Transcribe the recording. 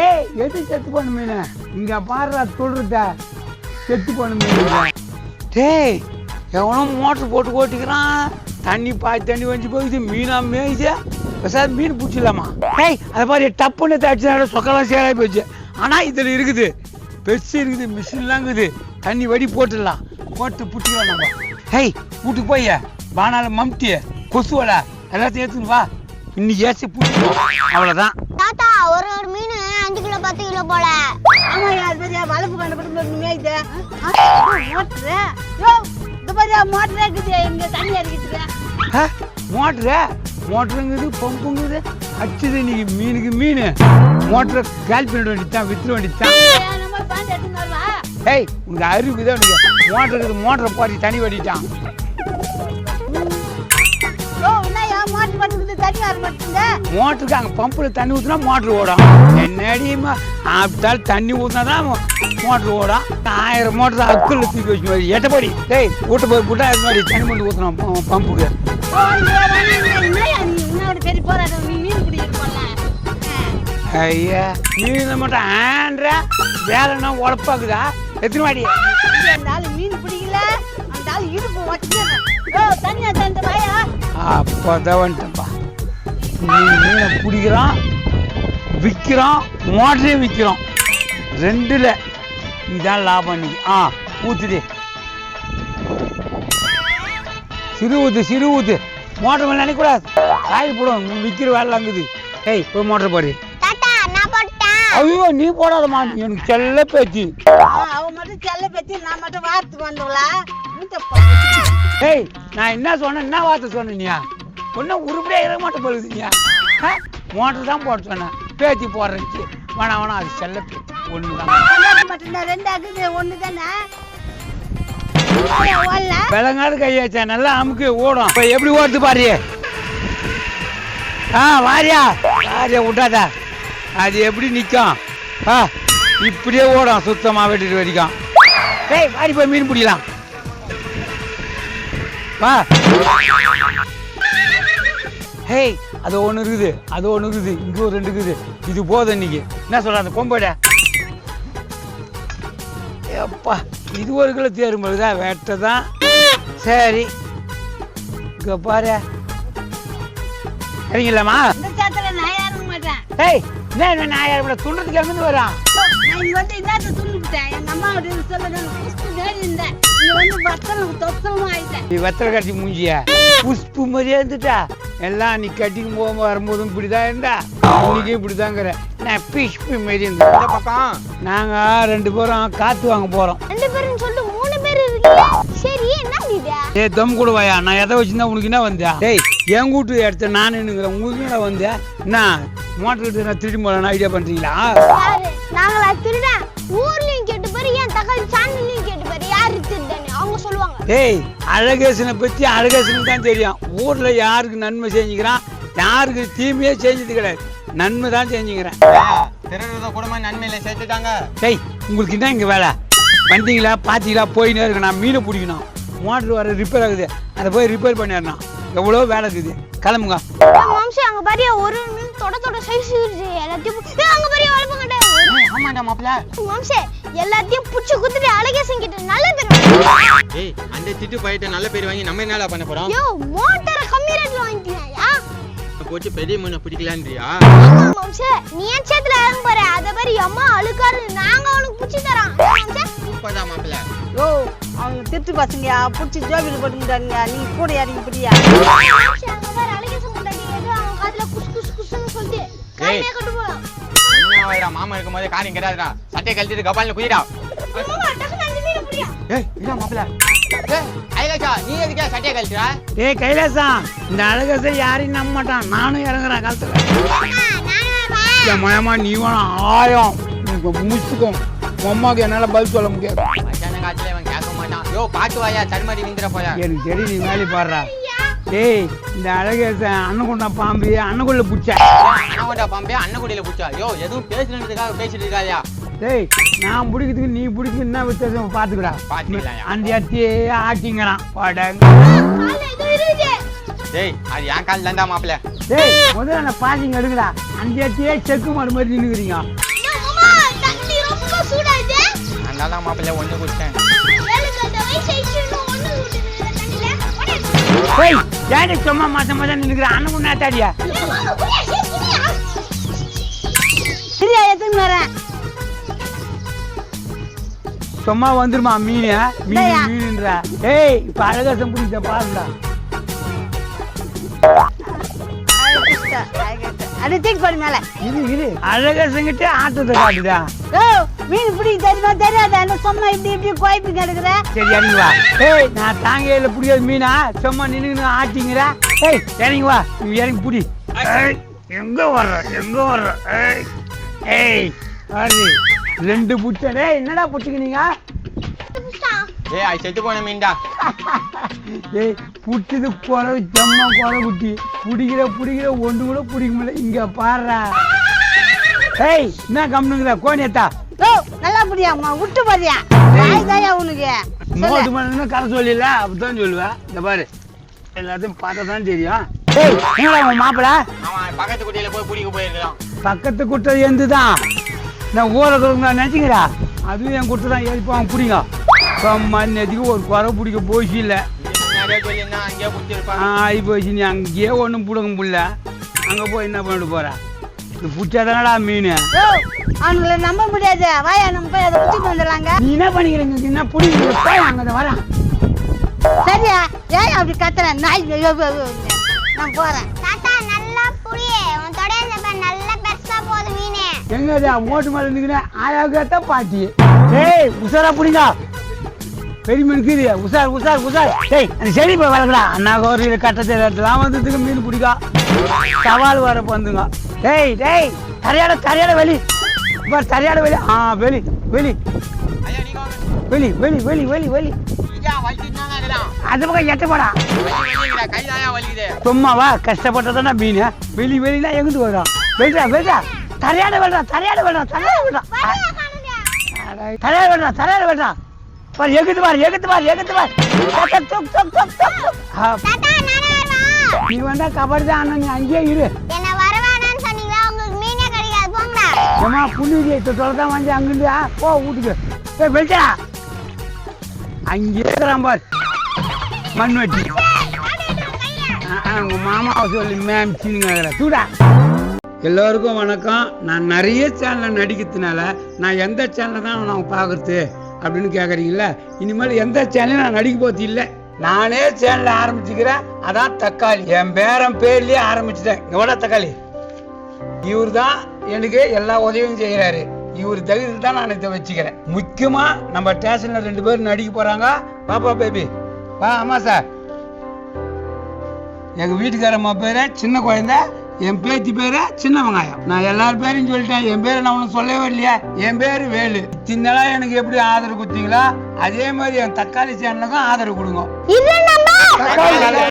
ஏய் எது செத்து போன மீன்? இங்க பாருடா சொல்றத. செத்து போன மீன் டேய் எவனோ மோட்டர் போட்டு ஓட்டிக்கிறான். தண்ணி பாய் தண்ணி வஞ்சி போகுது மீனா மேய்ச்சு சார் மீன் பிடிச்சிடலாமா? டேய் அது மாதிரி டப்புன்னு தடிச்சா சொக்கலாம் சேராகி போச்சு. ஆனால் இதில் இருக்குது. பெருசு இருக்குது மிஷின்லாம் இருக்குது. தண்ணி வடி போட்டுடலாம். போட்டு பிடிச்சிக்கலாம் நம்ம. ஹேய் வீட்டுக்கு போய் பானால மம்டி கொசுவலை எல்லாத்தையும் ஏற்றுன்னு வா. இன்னைக்கு ஏசி பிடிச்சிக்கலாம் அவ்வளோதான் தாத்தா ஒரு ஒரு மீன் அஞ்சு கிலோ பத்து கிலோ போல ஆமாய்யா அது மாதிரியா வளர்ப்பு கண்டுபிடிச்சு மேய்து மோட்ரு. யோ இது மாதிரியா மோட்டரே இருக்குது. இங்க தண்ணி அடிக்கிறதுக்கு. மோட்ரு? மோட்டருங்குது பம்புங்குது அச்சுது இன்னைக்கு மீனுக்கு மீன். மோட்டரை கால் பண்ணிட வேண்டியதான் வித்துட வேண்டியதான் ஏய் உனக்கு தான் மோட்டர் இருக்குது மோட்டரை போட்டி தண்ணி வடிட்டான் யோ என்னய்யா மோட்டர் பண்ணுறது தண்ணி வர மோட்டருக்கு அங்கே பம்பில் தண்ணி ஊற்றினா மோட்ரு ஓடும். என்னடியுமா அப்படித்தாலும் தண்ணி ஊற்றினா தான் மோட்ரு ஓடும். ஆயிரம் மோட்டர் அக்குள்ள தூக்கி வச்சு மாதிரி எட்டப்படி டேய் வீட்டு போய் புட்டா இது மாதிரி தண்ணி மட்டும் ஊற்றணும் பம்புக்கு. ஐயா மீன் மட்டும் ஆன்ற வேலைன்னா உழப்பாக்குதா? எத்தனை வாடி? அந்த ஆளு மீன் பிடிக்கல. அந்த ஆளு இடுப்பு தந்து வாயா அப்போதான் வந்துட்டப்பா மீனை பிடிக்கிறான் விற்கிறான் மோட்டரையும் விற்கிறோம் ரெண்டுல இதான் லாபம் நீ ஆ ஊத்துடி. சிறு ஊத்து சிறு ஊத்து. மோட்டர் மேலே நினைக்கூடாது. காய் போடும் விற்கிற வேலைலாங்குது ஏய் போய் மோட்டர் போட்டேன் ஐயோ நீ போடாதம்மா. எனக்கு செல்ல பேச்சு. அவ மட்டும் செல்ல பத்தி நான் மட்டும் வந்தவளா மூத்த ஏய் நான் என்ன சொன்னேன்? என்ன வார்த்தை சொன்னீங்க ஒன்றும் உருப்படியாக இருக்க மாட்டேன் போகுதுங்க மோட்டர் தான் போட சொன்னேன். பேத்தி போடுறதுக்கு. வேணாம் வேணாம் அது செல்ல ஒன்று தான். ரெண்டு ஆகுது ஒண்ணு தானே? விலங்காடு கையாச்சா நல்லா அமுக்கு ஓடும். இப்போ எப்படி ஓடுது பாரு. ஆ வாரியா. வாரியா விட்டாதா. அது எப்படி நிற்கும் ஆ இப்படியே ஓடும். சுத்தமாக வெட்டிட்டு வரைக்கும் ஏய் வாரி போய் மீன் பிடிக்கலாம். வா. ஹேய் அது ஒன்று இருக்குது அது ஒன்று இருக்குது இங்கே ஒரு ரெண்டு இருக்குது. இது போதும் இன்னைக்கு. என்ன சொல்ற அந்த கொம்போட எப்பா இது ஒரு கிலோ தேரும் தான் வெட்ட தான். சரி. இங்கே பாரு. சரிங்களாம்மா ஏய் என்ன என்ன நான் யாரும் துண்டத்துக்கு எங்கேருந்து வரான். நான் இங்க வந்து இன்னாத்த துண்ணுக்கிட்டேன் எங்க அம்மா கிட்ட சொல்ல இருந்தேன் நீ வெத்தலை கட்டி மூஞ்சிய? புஷ்பு மாதிரியே இருந்துட்டா? எல்லாம் நீ கட்டிக்கும் போக வரும்போதும் இப்படிதான் இருந்தா? இன்னைக்கும் இப்படிதாங்கிற. நான் பிஷ்பு மாரி இருந்த இந்த பக்கம். நாங்க ரெண்டு பேரும் காத்து வாங்க போறோம். ரெண்டு பேரும் சொல்லிட்டு மூணு பேர் இருக்கீங்க? சரி என்ன இது? ஏ தம் கூட வாயா. நான் எதை வச்சிருந்தா உனக்கு என்ன வந்தா? டேய் என் வீட்டு இடத்த நான் நின்னுங்கிறேன் உங்களுக்கு என்ன வந்தேன் என்ன? மோட்டர் கிட்ட நான் திருடி போகலான்னு ஐடியா பண்றீங்களா? நாங்களா ஊர்லயும் கேட்டு பாரு ஏன் தக்காளி டேய் அழகேசனை பத்தி அழகேசனுக்கு தான் தெரியும். ஊர்ல யாருக்கு நன்மை செஞ்சுக்கிறான்? யாருக்கு தீமையே செஞ்சது கிடையாது. நன்மை தான் செஞ்சுக்கிறேன். திருடுறத குடும்ப நன்மையில சேர்த்துட்டாங்க டேய் உங்களுக்கு என்ன இங்க வேலை? வந்தீங்களா பாத்தீங்களா போயினே இருக்கு. நான் மீனை பிடிக்கணும். மோட்டர் வர ரிப்பேர் ஆகுது. அதை போய் ரிப்பேர் பண்ணிடணும். எவ்வளோ வேலை இருக்குது? கிளம்புங்க. மாம்சி அங்க பாரு ஒரு மீன் தொட தொட சைஸ் இருக்கு எல்லாத்தையும் ஏய், அங்க பாரு ஆமாண்டா மாப்பிள்ள. மாம்சே எல்லாத்தையும் புடிச்சு குத்துட்டு அழகேசன் கிட்ட நல்ல பேர் ஏய் அந்த திட்டு போயிட்டு நல்ல பேர் வாங்கி நம்ம என்னடா பண்ண போறோம்? யோ மோட்டரை கம்மி ரேட்ல வாங்கிட்டியா போச்சு பெரிய மீனை பிடிக்கலான்றியா? மாம்சே நீ ஏன் சேத்துல இறங்க போற? அத பாரு அம்மா அழுக்காரு நாங்க அவனுக்கு புடிச்சு தரோம். மாம்சே? சூப்பர்டா மாப்பிள்ள. யோ அவங்க திட்டு பசங்க புடிச்சு ஜோபியில் போட்டுக்கிட்டாங்க நீ கூட இறங்கி பிடியா மாம்சே அங்க பாரு அழகேசன் முன்னாடி ஏதோ அவன் காதுல குஸ் குஸ் குஸ்னு சொல்லிட்டு. கைமே கட்டு போலாம் என்ன மாமா இருக்கும் போது காரியம் கிடையாதுடா. சட்டையை கழட்டிட்டு கபாலில் குதிடா. ஏய் என்ன மாப்பிள்ள ஏய் ஐலாச்சா நீ எதுக்கே சட்டையை கழட்டுற? டேய் கைலாசம் இந்த அழகேசன் யாரையும் நம்ப மாட்டான். நானும் இறங்குறேன் காலத்துல. மயமா நீ வேணும் ஆயம் முடிச்சுக்கும் அம்மாவுக்கு என்னால பதில் சொல்ல முடியாது. இவன் கேட்க மாட்டான். யோ பாட்டு வாயா தடுமாறி விந்துற போயா எனக்கு தெரியும் நீ வேலை பாடுறா. டேய் இந்த அழகேசன் அன்னகுண்டா பாம்பு அன்னக்குள்ள பிடிச்ச. அண்ணகொண்டா பாம்பே அண்ணகுடியில புடிச்சா யோ எதுவும் பேசுறதுக்காக பேசிட்டு இருக்காதயா டேய் நான் பிடிக்கிறதுக்கு நீ பிடிக்கிறது என்ன வித்தியாசம் பார்த்துக்கடா பாத்துக்கலாம்யா. அந்த இடத்தையே ஆட்டிங்கிறான் பாடங்க டேய் அது என் கால் தான்டா மாப்பிள்ள. டேய் முதல்ல அந்த பாசிங்க எடுங்கடா. அந்த இடத்தையே செக்கு மாடு மாதிரி நின்னுக்கிறீங்க. அதனால தான் மாப்பிள்ளை ஒண்ணு குடிச்சேன். ஏழு கட்ட வயசு ஆயிடுச்சு இன்னும் ஒண்ணு சூடுது எடுத்துன்னு வரேன் சும்மா வந்துருமா மீன்? மீன். மீனுன்ற. ஏய் இப்ப அழகாசம் பிடிச்ச பாருடா. அது தூக்கி போடு மேல. இது இது அழகாசங்கிட்டே ஆட்டத்தை ஓ மீன் பிடிக்க தெரியுமா தெரியாதா? என்ன சும்மா இப்படி இப்படி கிடக்குற? சரி இறங்கி வா. ஏய் நான் தாங்கையில பிடிக்காத மீனா? சும்மா நின்று ஆட்டிங்கிற. ஏய் இறங்கி வா. நீ இறங்கி பிடி. ஏய், எங்க வர்ற? எங்க வர்ற? ஏய். ஏய் பாரு ரெண்டு புட்டை டேய் என்னடா புடிச்சுக்கினீங்க. ஏய் அது செத்து போன மீன்டா. ஏய் புட்டுது குறை செம்ம குறை குட்டி. பிடிக்கிற பிடிக்கிற ஒன்று கூட பிடிக்க முடியல. இங்க பாருடா. ஏய் என்ன கம்னுங்கிற கோணியத்தா ஓ நல்லா புரியாம்மா விட்டு பாரியா வாய் தாயா உனக்கு? சொல்லு. பண்ணு கதை சொல்லல அப்படிதான் சொல்லுவேன் இந்த பாரு. எல்லாத்தையும் பார்த்தா தான் தெரியும். ஏய் என்னடா உன் மாப்பிள? அவன் பக்கத்து குட்டியில போய் பிடிக்க போயிருக்கான் பக்கத்து குட்டை எந்து தான் நான் ஊரை கொடுங்க நினச்சிக்கிறா? அதுவும் என் குட்டை தான் ஏறி அவன் பிடிங்க. மண்ணத்துக்கு ஒரு குறை பிடிக்க போச்சு இல்லை ஆகி போச்சு நீ அங்கேயே ஒன்றும் பிடுங்க முடியல அங்கே போய் என்ன பண்ணிட்டு போற? இது பிடிச்சாதானடா மீன். ஓ அவனுங்களை நம்ப முடியாது. வாயா நம்ம போய் அதை பிடிச்சிட்டு வந்துடலாங்க. நீ என்ன பண்ணிக்கிறீங்க என்ன பிடிக்கிறீங்க போய் அங்கே வரேன். சரியா? ஏன் அப்படி கத்துற? நாய். நான் போறேன். எங்க மோட்டு மேலே நிற்கிறேன் ஆயாவுக்கு பாட்டி. ஏய் உசாரா பிடிங்க. பெரிய மீன் கீது உசார் உசார் உசார் டேய் அந்த செடி போய் வளர்க்கடா. அண்ணா கோரியில் கட்டத்தை இடத்துலாம் வந்ததுக்கு மீன் பிடிக்கா. சவால் வர வந்துங்க. டேய் டேய் தரையாட தரையாட வெளி. பார் தரையாட வெளி. ஆ வெளி வெளி. வெளி வெளி வெளி வெளி வெளி. அது பக்கம் எட்ட போடா. சும்மாவா? கஷ்டப்பட்டதானே மீன். வெளி வெளினா எங்கிட்டு வரும் வெளிடா வெளிடா தரையாட வெளிடா தரையாட வெளிடா தரையாட வெளிடா தரையாட வெளிடா தரையாட வெளிடா பாரு எகுத்து பாரு எகுத்து பாரு எகுத்து பாரு. நானே வரவா நீ வேண்டா கபடி தான் நீ அங்கேயே இரு. என்ன வரவேணான்னு சொன்னீங்களா? உங்களுக்கு மீனே கிடைக்காது போங்கடா ஏமா புண்ணிய சொல்ல தான் வந்து அங்கிருந்து ஆ, போ வீட்டுக்கு. ஏய் வெளிச்சா அங்கேயே இருக்கிறான் பார். மண் வெட்டி. உங்க மாமாவை சொல்லி மேம் சீனுங்க எல்லோருக்கும் வணக்கம். நான் நிறைய சேனலில் நடிக்கிறதுனால நான் எந்த சேனலில் தான் நான் பார்க்கறது அப்படின்னு கேட்குறீங்கள இனிமேல் எந்த சேனலையும் நான் நடிக்க போகிறது இல்லை. நானே சேனலில் ஆரம்பிச்சுக்கிறேன். அதான் தக்காளி. என் பேரன் பேர்லேயே ஆரம்பிச்சிட்டேன். எவ்வளோ தக்காளி. இவர் தான் எனக்கு எல்லா உதவியும் செய்கிறாரு இவர் தகுதி தான் நான் இதை வச்சுக்கிறேன். முக்கியமாக நம்ம ஸ்டேஷனில் ரெண்டு பேரும் நடிக்க போகிறாங்க பாப்பா பேபி வா ஆமாம் சார் எங்கள் வீட்டுக்காரம்மா பேரு சின்ன குழந்தை. என் பேத்தி பேரு சின்ன வெங்காயம். நான் எல்லார் பேரையும் சொல்லிட்டேன். என் பேரை நான் உனக்கு சொல்லவே இல்லையா. என் பேரு வேலு. சின்னலா எனக்கு எப்படி ஆதரவு கொடுத்தீங்களா அதே மாதிரி என் தக்காளி சேனலுக்கும் ஆதரவு கொடுங்க. இது நம்ம தக்காளி